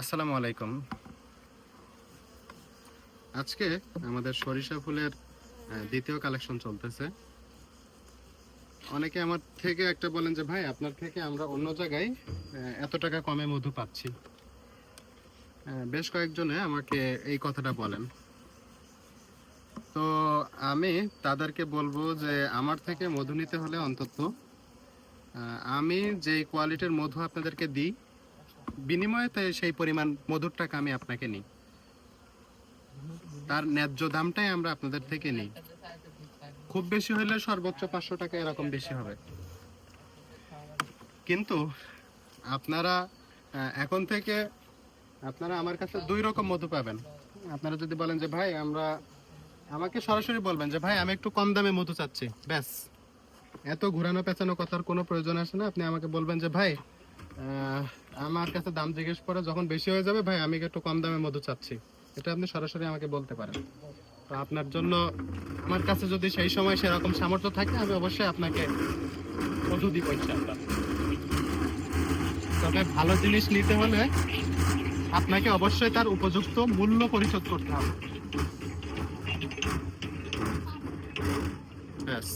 আসসালামু আলাইকুম। আজকে আমাদের সরিষা ফুলের দ্বিতীয় কালেকশন চলতেছে। অনেকে আমার থেকে একটা বলেন যে, ভাই, আপনার থেকে আমরা অন্য জায়গায় এত টাকা কমে মধু পাচ্ছি। বেশ কয়েকজনে আমাকে এই কথাটা বলেন। তো আমি তাদেরকে বলব যে, আমার থেকে মধু নিতে হলে অন্তত আমি যে কোয়ালিটির মধু আপনাদেরকে দিই বিনিময়ে সেই পরিমাণ মধুর টাকা আমি আপনাকে নিই। তার ন্যায্য দামটাই আমরা আপনাদের থেকে নিই। খুব বেশি হলে সর্বোচ্চ পাঁচশো টাকা এরকম বেশি হবে। কিন্তু আপনারা এখন থেকে আপনারা আমার কাছে দুই রকম মধু পাবেন। আপনারা যদি বলেন যে, ভাই, আমরা আমাকে সরাসরি বলবেন যে, ভাই, আমি একটু কম দামে মধু চাচ্ছি। ব্যাস। এত ঘোরানো পেঁচানো কথার কোনো প্রয়োজন আসে না। আপনি আমাকে বলবেন যে, ভাই আমার কাছে দাম জিজ্ঞেস করে যখন বেশি হয়ে যাবে, ভাই, আমি একটু কম দামে মধু চাচ্ছি। এটা আপনি সরাসরি আমাকে বলতে পারেন। তো আপনার জন্য আমার কাছে যদি সেই সময় সেরকম সামর্থ্য থাকে, আমি অবশ্যই আপনাকে মধু দিব, ইনশাআল্লাহ। তবে ভালো জিনিস নিতে হলে আপনাকে অবশ্যই তার উপযুক্ত মূল্য পরিশোধ করতে হবে। ব্যাস।